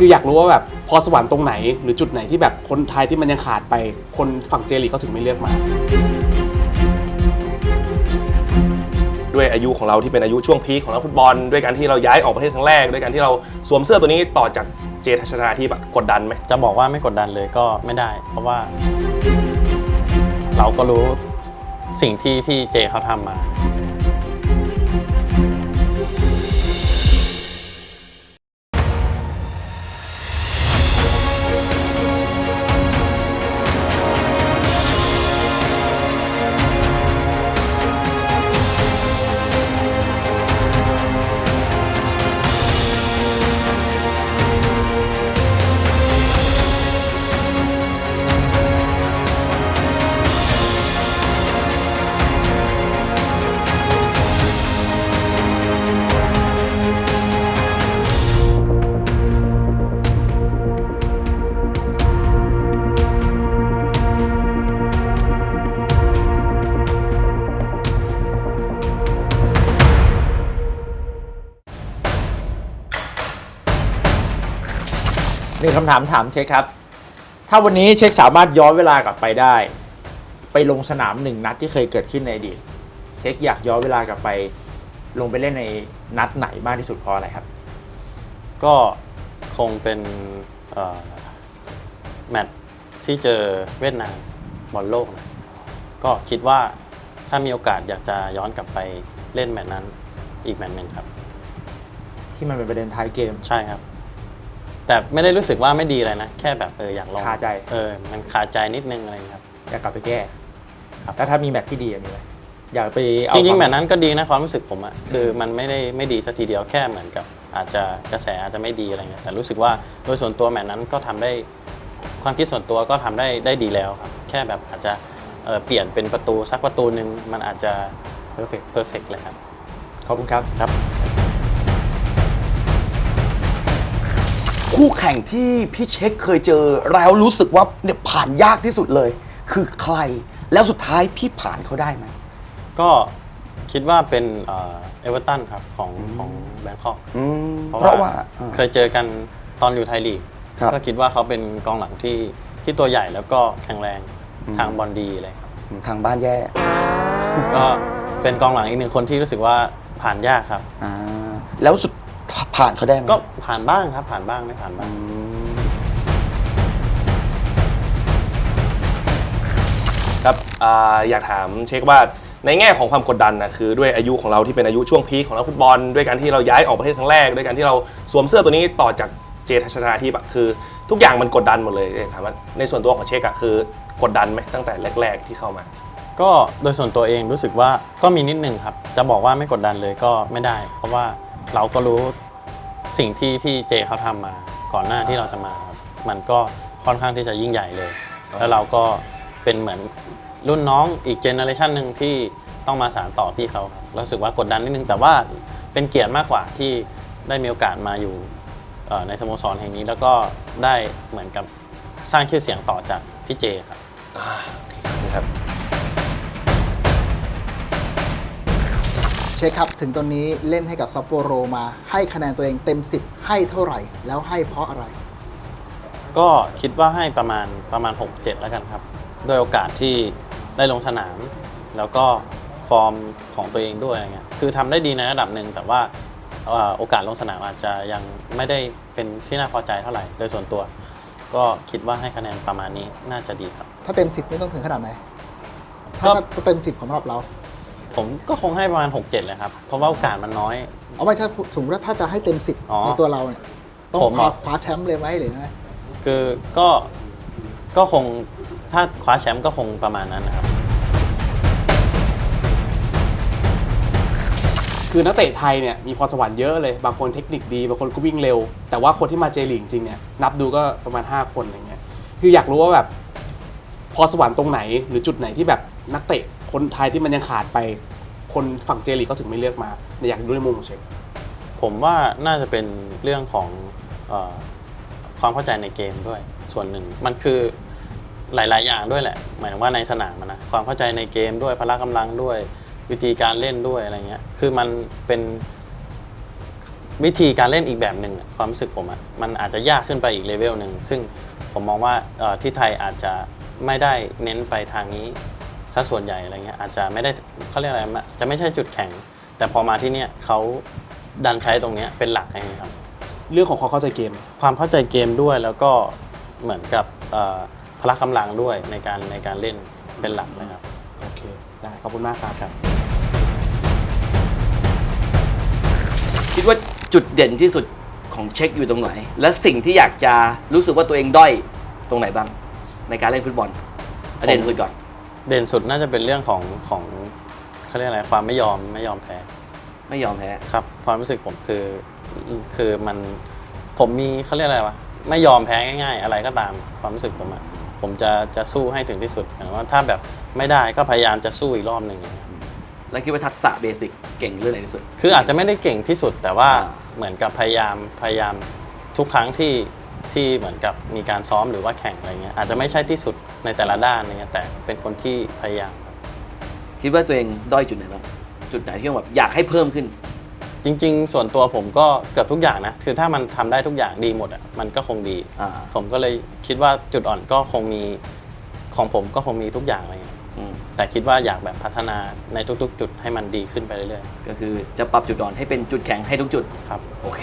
คืออยากรู้ว่าแบบพรสวรรค์ตรงไหน หรือจุดไหนที่แบบคนไทยที่มันยังขาดไปคนฝั่งเจลีกเขาถึงไม่เลือกมา ด้วยอายุของเราที่เป็นอายุช่วงพีคของนักฟุตบอล ด้วยการที่เราย้ายออกประเทศครั้งแรก ด้วยการที่เราสวมเสื้อตัวนี้ต่อจากเจทัชนาที่แบบกดดันไหมจะบอกว่าไม่กดดันเลยก็ไม่ได้ เพราะว่า เราก็รู้สิ่งที่พี่เจเขาทำมา มีคำถามถามเช็คครับ ถ้าวันนี้เช็คสามารถย้อนเวลากลับไปได้ ไปลงสนามหนึ่งนัดที่เคยเกิดขึ้นในอดีตเช็คอยากย้อนเวลากลับไป ลงไปเล่นในนัดไหนมากที่สุดเพราะอะไรครับ ก็คงเป็นเอ่อแมตช์ที่เจอเวียดนามบอลโลกนะก็คิดว่าถ้ามีโอกาสอยากจะย้อนกลับไปเล่นแมตช์นั้นอีกแมตช์หนึ่งครับ ที่มันเป็นประเด็นท้ายเกม ใช่ครับ แต่ไม่ได้รู้สึกว่าไม่ดีอะไรนะ แค่แบบเอออยากลองคาใจ เออมันคาใจนิดนึงอะไรอย่างเงี้ยครับ อยากกลับไปแก้ครับ แล้วถ้ามีแมตช์ที่ดีอะมีไหมอยากไปเอาจริงๆควาแบบนั้นก็ดีนะความรู้สึกผมอะคือมันไม่ได้ไม่ดีสักทีเดียวแค่เหมือนกับ อาจจะกระแสอาจจะไม่ดีอะไรเงี้ยแต่รู้สึกว่าโดยส่วนตัวแมตช์นั้นก็ทำได้ความคิดส่วนตัวก็ทำได้ได้ดีแล้วครับ แค่แบบอาจจะเอ่อเปลี่ยนเป็นประตูสักประตูหนึ่งมันอาจจะเพอร์เฟกเพอร์เฟกเลยครับ ขอบคุณครับ ครับ คู่แข่งที่พี่เช็คเคยเจอแล้วรู้สึกว่าเนี่ยผ่านยากที่สุดเลย คือใครแล้วสุดท้ายพี่ผ่านเขาได้ไหม ก็คิดว่าเป็นเอเวอร์ตันครับของของแบงคอกอืมเพราะว่าอ่า เคยเจอกันตอนอยู่ไทยลีกครับ ก็คิดว่าเขาเป็นกองหลังที่ที่ตัวใหญ่แล้วก็แข็งแรงอืมทางบอลดีเลยครับ ทางบ้านแย่ก็เป็นกองหลังอีกหนึ่งคนที่รู้สึกว่าผ่านยากครับ อ่าแล้วสุด ผ่านเขาได้ไหมก็ผ่านบ้างครับ ผ่านบ้างไม่ผ่านบ้างอืมครับอ่าอยากถามเช็คว่าในแง่ของความกดดันนะคือด้วยอายุของเราที่เป็นอายุช่วงพีคของนักฟุตบอล ด้วยการที่เราย้ายออกประเทศครั้งแรก ด้วยการที่เราสวมเสื้อตัวนี้ต่อจากเจทัชนาที่แบบคือ ทุกอย่างมันกดดันหมดเลยถามว่าในส่วนตัวของเช็คอะคือกดดันไหมตั้งแต่แรก ๆ ที่เข้ามา ก็โดยส่วนตัวเองรู้สึกว่าก็มีนิดนึงครับ จะบอกว่าไม่กดดันเลยก็ไม่ได้ เพราะว่าเราก็รู้ สิ่งที่พี่เจเขาทำมาก่อนหน้าที่เราจะมาครับมันก็ค่อนข้างที่จะยิ่งใหญ่เลย แล้วเราก็เป็นเหมือนรุ่นน้องอีกเจเนอเรชันหนึ่งที่ต้องมาสานต่อพี่เขาครับรู้สึกว่ากดดันนิดนึงแต่ว่าเป็นเกียรติมากกว่าที่ได้มีโอกาสมาอยู่เอ่อในสโมสรแห่งนี้ แล้วก็ได้เหมือนกับสร้างชื่อเสียงต่อจากพี่เจครับครับ เช็คครับถึงตอนนี้เล่นให้กับซัปโปโรมาให้คะแนนตัวเองเต็ม 10 ให้เท่าไหร่ แล้วให้เพราะอะไร ก็คิดว่าให้ประมาณประมาณ 6 7 แล้วกันครับด้วยโอกาสที่ได้ลงสนาม แล้วก็ฟอร์มของตัวเองด้วยอะไรเงี้ยคือทำได้ดีในระดับหนึ่งแต่ว่าเอ่อโอกาสลงสนามอาจจะยังไม่ได้เป็นที่น่าพอใจเท่าไหร่โดยส่วนตัว ก็คิดว่าให้คะแนนประมาณนี้น่าจะดีครับ ถ้าเต็ม 10 นี่ต้องถึงขนาดไหน ถ้าก็ ถ้าเต็ม 10ของสำหรับเรา ผมก็คงให้ประมาณ 6 7 เลยครับ เพราะว่าโอกาสมันน้อย เอาไว้ถ้าสมมติว่าถ้าจะให้เต็มอ๋อ10ในตัวเราเนี่ยต้องผมคว้าอะคว้าแชมป์เลยไหมหรือไงคือก็ก็คงถ้าคว้าแชมป์ก็คงประมาณนั้นนะครับ คือนักเตะไทยเนี่ยมีพรสวรรค์เยอะเลย บางคนเทคนิคดี บางคนก็วิ่งเร็ว แต่ว่าคนที่มาเจลีกจริงๆเนี่ยนับดูก็ประมาณ 5 คนอะไรเงี้ยคืออยากรู้ว่าแบบพรสวรรค์ตรงไหน หรือจุดไหนที่แบบนักเตะ คนไทยที่มันยังขาดไป คนฝั่งเจลีกเขาถึงไม่เลือกมาอยากรู้ในมุมของเช็คผมว่าน่าจะเป็นเรื่องของเออความเข้าใจในเกมด้วย ส่วนหนึ่งมันคือหลาย ๆ อย่างด้วยแหละ หมายถึงว่าในสนามอะนะความเข้าใจในเกมด้วยพละกำลังด้วย วิธีการเล่นด้วยอะไรเงี้ยคือมันเป็นวิธีการเล่นอีกแบบหนึ่งอะความรู้สึกผมอะมันอาจจะยากขึ้นไปอีกเลเวลหนึ่งซึ่งผมมองว่าเอ่อที่ไทยอาจจะไม่ได้เน้นไปทางนี้ ซะส่วนใหญ่อะไรเงี้ยอาจจะไม่ได้เขาเรียกอะไรมะจะไม่ใช่จุดแข็ง แต่พอมาที่เนี่ยเขาดันใช้ตรงเนี้ยเป็นหลักอะไรเงี้ยครับ เรื่องของความเข้าใจเกม ความเข้าใจเกมด้วยแล้วก็เหมือนกับเอ่อพละกำลังด้วยในการในการเล่นเป็นหลักนะครับโอเคได้ขอบคุณมากครับครับ คิดว่าจุดเด่นที่สุดของเช็คอยู่ตรงไหน และสิ่งที่อยากจะรู้สึกว่าตัวเองด้อยตรงไหนบ้างในการเล่นฟุตบอลเอาเด่นสุดก่อน เด่นสุดน่าจะเป็นเรื่องของของเขาเรียกอะไรความไม่ยอมไม่ยอมแพ้ไม่ยอมแพ้ครับความรู้สึกผมคือคือมันผมมีเขาเรียกอะไรวะไม่ยอมแพ้ง่าย ๆ อะไรก็ตามความรู้สึกผมอะผมจะจะสู้ให้ถึงที่สุดอย่างว่าถ้าแบบไม่ได้ก็พยายามจะสู้อีกรอบหนึ่งและคิดว่าทักษะเบสิกเก่งเรื่องไหนที่สุด คืออาจจะไม่ได้เก่งที่สุดแต่ว่าอ่าเหมือนกับพยายามพยายามทุกครั้งที่ ที่เหมือนกับมีการซ้อมหรือว่าแข่งอะไรเงี้ยอาจจะไม่ใช่ที่สุดในแต่ละด้านอะไรเงี้ยแต่เป็นคนที่พยายามครับคิดว่าตัวเองด้อยจุดไหนบ้างจุดไหนที่แบบอยากให้เพิ่มขึ้น จริง ๆ ส่วนตัวผมก็เกือบทุกอย่างนะคือถ้ามันทำได้ทุกอย่างดีหมดอะมันก็คงดี อ่า ผมก็เลยคิดว่าจุดอ่อนก็คงมีของผมก็คงมีทุกอย่างอะไรเงี้ยอืมแต่คิดว่าอยากแบบพัฒนาในทุก ๆ จุดให้มันดีขึ้นไปเรื่อยก็คือจะปรับจุดอ่อนให้เป็นจุดแข็งให้ทุกจุด ๆครับ โอเค